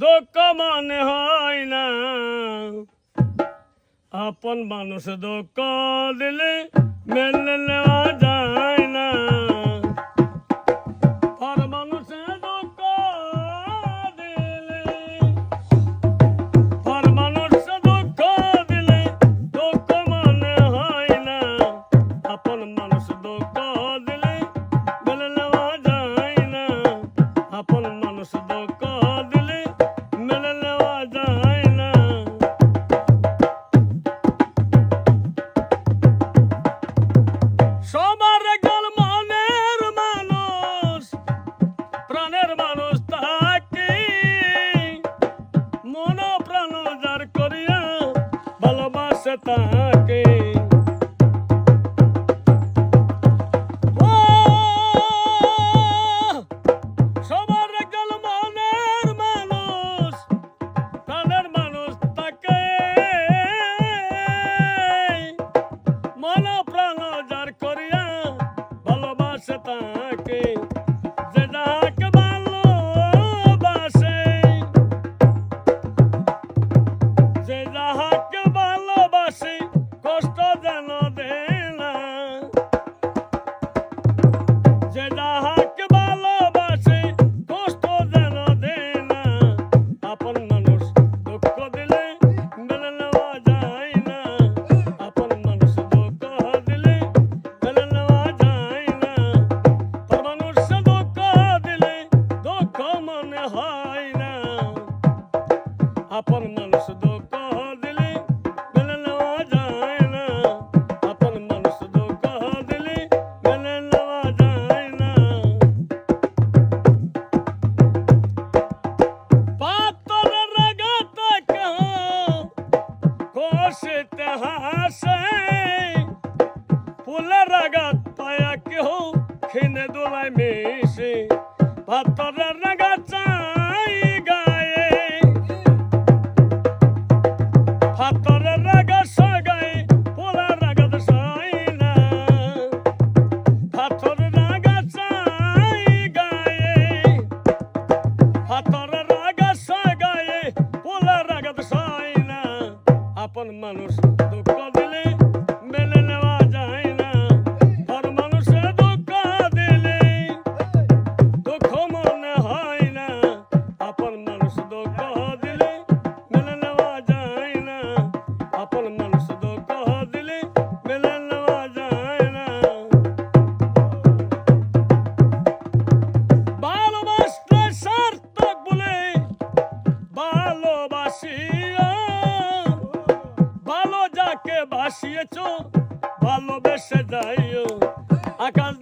দুঃখ মনে হয় না। আপন মানুষ দুঃখ দিলে মেনে নেওয়া যায় না। পর মানুষে ভালোবাসে আপন মানুষ মেনে মেনে রাগাতে কহো কোশতে হাসে ফুলের রাগাত পায়া কেহ খিনে দোলায় মেশে পাতর রাগা মানুষ দুঃখ দিলে মেনে নেওয়া যায় না। পর মানুষে দুঃখ দিলে দুঃখ মনে হয় না। আপন মানুষ দুঃখ দিলে মেনে নেওয়া যায় না। আপন মানুষ দুঃখ দিলে মেনে নেওয়া যায় না। ভালোবাসতে সার্থক বলে ভালোবাসিয়া বাসিয়েছ ভালোবেসে যাইও আকাশ